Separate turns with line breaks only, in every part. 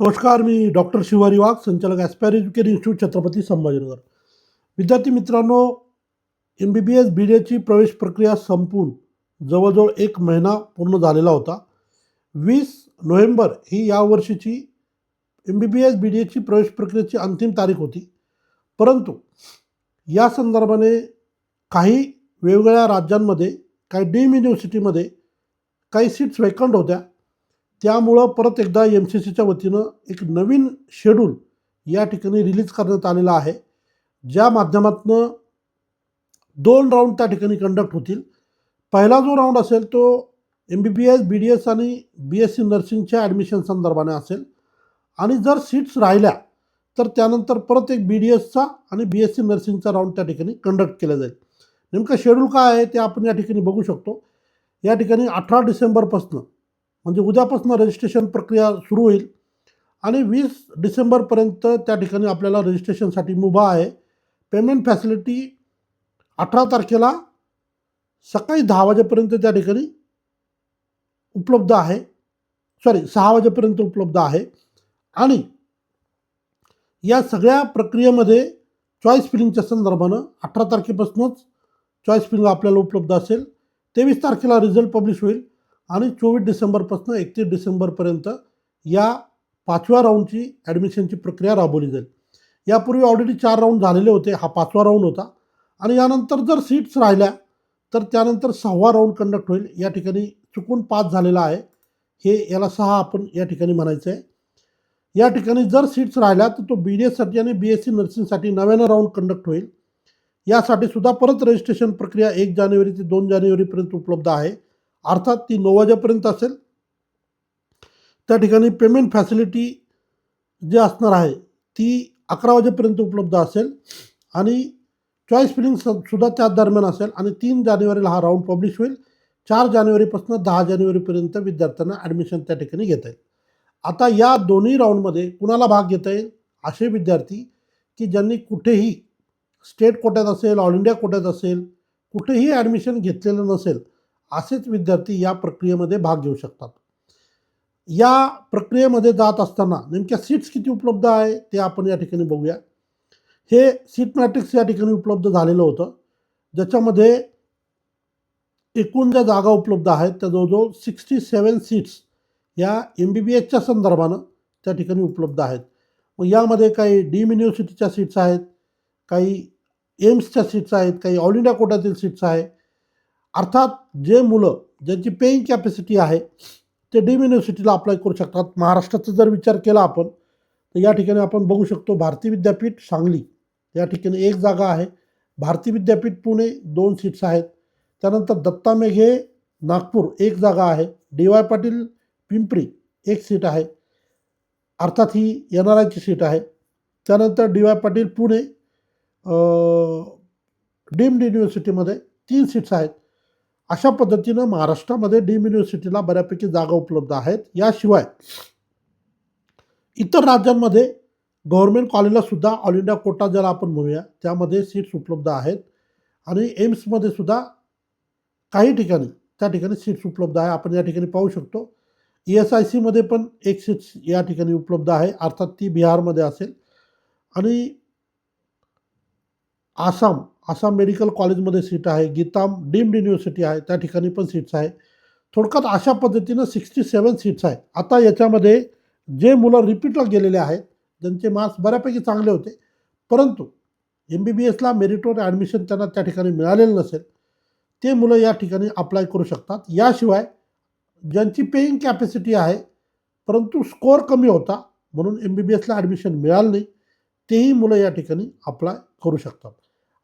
नमस्कार मी डॉक्टर शिवारी वाघ संचालक Aspire Education Institute Chhatrapati Sambhajinagar. विद्यार्थी मित्रांनो एम बी बी एस बी डीची प्रवेश प्रक्रिया संपून जवळजवळ एक महिना पूर्ण झालेला होता. वीस नोव्हेंबर ही यावर्षीची M B B S B डीएची प्रवेश प्रक्रियेची अंतिम तारीख होती. परंतु या संदर्भाने काही वेगवेगळ्या राज्यांमध्ये काही डीम युनिव्हर्सिटीमध्ये काही सीट्स वेकंट होत्या. त्यामुळं परत एकदा एम सी सीच्या वतीनं एक नवीन शेड्यूल या ठिकाणी रिलीज करण्यात आलेला आहे. ज्या माध्यमातनं दोन राऊंड त्या ठिकाणी कंडक्ट होतील. पहिला जो राऊंड असेल तो M B B S B D S आणि बी एस सी नर्सिंगच्या ॲडमिशन संदर्भाने असेल. आणि जर सीट्स राहिल्या तर त्यानंतर परत एक बी डी एसचा आणि बी एस सी नर्सिंगचा राऊंड त्या ठिकाणी कंडक्ट केला जाईल. नेमकं शेड्यूल काय आहे ते आपण या ठिकाणी बघू शकतो. या ठिकाणी अठरा डिसेंबरपासनं म्हणजे उद्यापासून रजिस्ट्रेशन प्रक्रिया सुरू होईल. आणि वीस डिसेंबरपर्यंत त्या ठिकाणी आपल्याला रजिस्ट्रेशनसाठी मुभा आहे. पेमेंट फॅसिलिटी अठरा तारखेला सकाळी दहा वाजेपर्यंत त्या ठिकाणी उपलब्ध आहे. सॉरी सहा वाजेपर्यंत उपलब्ध आहे. आणि या सगळ्या प्रक्रियेमध्ये चॉईस फिलिंगच्या संदर्भानं अठरा तारखेपासूनच चॉईस फिलिंग आपल्याला उपलब्ध असेल. तेवीस तारखेला रिझल्ट पब्लिश होईल. आणि चोवीस डिसेंबरपासून एकतीस डिसेंबरपर्यंत या पाचव्या राऊंडची ॲडमिशनची प्रक्रिया राबवली जाईल. यापूर्वी ऑलरेडी चार राऊंड झालेले होते हा पाचवा राऊंड होता. आणि यानंतर जर सीट्स राहिल्या तर त्यानंतर सहावा राऊंड कंडक्ट होईल. या ठिकाणी चुकून पाच झालेला आहे. हे याला सहा आपण या ठिकाणी म्हणायचं आहे या ठिकाणी जर सीट्स राहिल्या तर तो बी डी एससाठी आणि बी एस सी नर्सिंगसाठी नव्यानं राऊंड कंडक्ट होईल. यासाठी सुद्धा परत रजिस्ट्रेशन प्रक्रिया एक जानेवारी ते दोन जानेवारीपर्यंत उपलब्ध आहे. अर्थात ती नऊ वाजेपर्यंत असेल. त्या ठिकाणी पेमेंट फॅसिलिटी जे असणार आहे ती अकरा वाजेपर्यंत उपलब्ध असेल. आणि चॉईस फिलिंग स सुद्धा त्याच दरम्यान असेल. आणि तीन जानेवारीला हा राऊंड पब्लिश होईल. चार जानेवारीपासून दहा जानेवारीपर्यंत विद्यार्थ्यांना ॲडमिशन त्या ठिकाणी घेता येईल. आता या दोन्ही राऊंडमध्ये कुणाला भाग घेता येईल? असे विद्यार्थी की ज्यांनी कुठेही स्टेट कोट्यात असेल ऑल इंडिया कोट्यात असेल कुठेही ॲडमिशन घेतलेलं नसेल असेच विद्यार्थी या प्रक्रियेमध्ये भाग घेऊ शकतात. या प्रक्रियेमध्ये जात असताना नेमक्या सीट्स किती उपलब्ध आहे ते आपण या ठिकाणी बघूया. हे सीट मॅट्रिक्स या ठिकाणी उपलब्ध झालेलं होतं. ज्याच्यामध्ये एकूण ज्या जागा उपलब्ध आहेत त्या जवळजवळ सिक्स्टी सेवन सीट्स या एम बी बी एसच्या संदर्भानं त्या ठिकाणी उपलब्ध आहेत. मग यामध्ये काही डीम युनिव्हर्सिटीच्या सीट्स आहेत काही एम्सच्या सीट्स आहेत काही ऑल इंडिया कोट्यातील सीट्स आहेत अर्थात जे मुलं ज्यांची पेईंग कॅपॅसिटी आहे ते डीम युनिव्हर्सिटीला अप्लाय करू शकतात. महाराष्ट्राचा जर विचार केला आपण तर या ठिकाणी आपण बघू शकतो भारती विद्यापीठ सांगली. या ठिकाणी एक जागा आहे. भारती विद्यापीठ पुणे दोन सीट्स आहेत. त्यानंतर दत्ता मेघे नागपूर एक जागा आहे. डी वाय पाटील पिंपरी एक सीट आहे. अर्थात ही एन आर आयची सीट आहे. त्यानंतर D Y Patil Pune deemed युनिव्हर्सिटीमध्ये तीन सीट्स आहेत. अशा पद्धतीनं महाराष्ट्रामध्ये डीम युनिव्हर्सिटीला बऱ्यापैकी जागा उपलब्ध आहेत. याशिवाय इतर राज्यांमध्ये गव्हर्मेंट कॉलेजला सुद्धा ऑल इंडिया कोटा ज्याला आपण म्हणूया त्यामध्ये सीट्स उपलब्ध आहेत. आणि एम्समध्ये सुद्धा काही ठिकाणी त्या ठिकाणी सीट्स उपलब्ध आहे. आपण या ठिकाणी पाहू शकतो. ई एस आय सीमध्ये पण एक सीट्स या ठिकाणी उपलब्ध आहे. अर्थात ती बिहारमध्ये असेल. आणि आसाम आसाम मेडिकल कॉलेजमध्ये सीट आहे गीताम डीम्ड युनिव्हर्सिटी आहे त्या ठिकाणी पण सीट्स आहे. थोडक्यात अशा पद्धतीनं सिक्स्टी सेवन सीट्स आहे आता याच्यामध्ये जे मुलं रिपीटला गेलेले आहेत ज्यांचे मार्क्स बऱ्यापैकी चांगले होते परंतु एम बी बी एसला मेरिटवर ॲडमिशन त्यांना त्या ठिकाणी मिळालेलं नसेल ते मुलं या ठिकाणी अप्लाय करू शकतात. याशिवाय ज्यांची पेईंग कॅपॅसिटी आहे परंतु स्कोअर कमी होता म्हणून एम बी बी एसला ॲडमिशन मिळालं नाही तेही मुलं या ठिकाणी अप्लाय करू शकतात.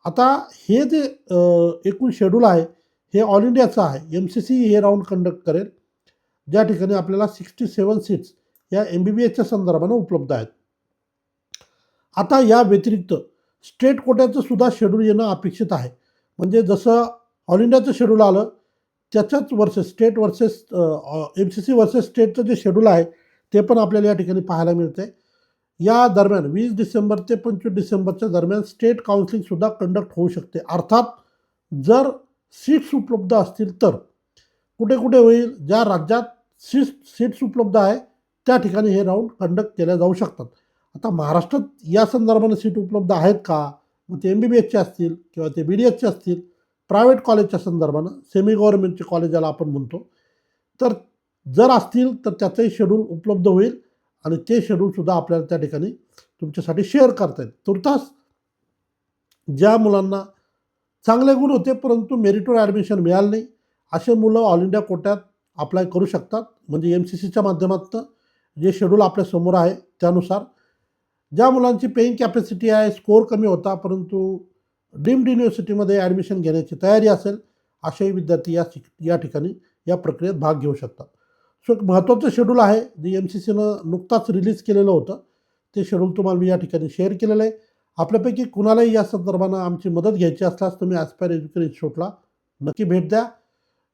आता हे जे एकूण शेड्यूल आहे हे ऑल इंडियाचं आहे. एम सी सी हे राऊंड कंडक्ट करेल. ज्या ठिकाणी आपल्याला सिक्स्टी सेवन सीट्स या एम बी बी एसच्या संदर्भानं उपलब्ध आहेत. आता या व्यतिरिक्त स्टेट कोट्याचं सुद्धा शेड्यूल येणं अपेक्षित आहे. म्हणजे जसं ऑल इंडियाचं शेड्यूल आलं त्याच्याच versus state versus M C C versus स्टेटचं जे शेड्यूल आहे ते पण आपल्याला या ठिकाणी पाहायला मिळते आहे या दरम्यान वीस डिसेंबर ते पंचवीस डिसेंबरच्या दरम्यान स्टेट काउन्सिलिंगसुद्धा कंडक्ट होऊ शकते. अर्थात जर सीट्स उपलब्ध असतील तर कुठे कुठे होईल ज्या राज्यात सीट्स सीट्स उपलब्ध आहे त्या ठिकाणी हे राऊंड कंडक्ट केल्या जाऊ शकतात. आता महाराष्ट्रात या संदर्भानं सीट उपलब्ध आहेत का? मग ते एम बी बी एसचे असतील किंवा ते बी डी एसचे असतील. प्रायव्हेट कॉलेजच्या संदर्भानं सेमी गव्हर्नमेंटचे कॉलेज ज्याला आपण म्हणतो. तर जर असतील तर त्याचंही शेड्यूल उपलब्ध होईल. आणि ते शेड्यूलसुद्धा आपल्याला त्या ठिकाणी तुमच्यासाठी शेअर करता येईल. तुर्तास ज्या मुलांना चांगले गुण होते परंतु मेरिटवर ॲडमिशन मिळालं नाही असे मुलं ऑल इंडिया कोट्यात अप्लाय करू शकतात. म्हणजे एम सी सीच्या माध्यमातून जे शेड्यूल आपल्यासमोर आहे त्यानुसार. ज्या मुलांची पेईंग कॅपॅसिटी आहे स्कोअर कमी होता परंतु डीम्ड युनिव्हर्सिटीमध्ये ॲडमिशन घेण्याची तयारी असेल असेही विद्यार्थी या शिक या ठिकाणी या प्रक्रियेत भाग घेऊ शकतात. सो एक महत्त्वाचं शेड्यूल आहे. जे एम सी सीनं नुकताच रिलीज केलेलं होतं. ते शेड्यूल तुम्हाला मी या ठिकाणी शेअर केलेलं आहे. आपल्यापैकी कुणालाही या संदर्भानं आमची मदत घ्यायची असल्यास तुम्ही ॲस्पायर एज्युकेशन इन्स्टिट्यूटला नक्की भेट द्या.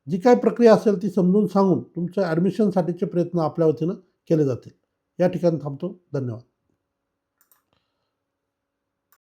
जी काय प्रक्रिया असेल ती समजून सांगून तुमच्या ॲडमिशनसाठीचे प्रयत्न आपल्या वतीनं केले जातील. या ठिकाणी थांबतो. धन्यवाद.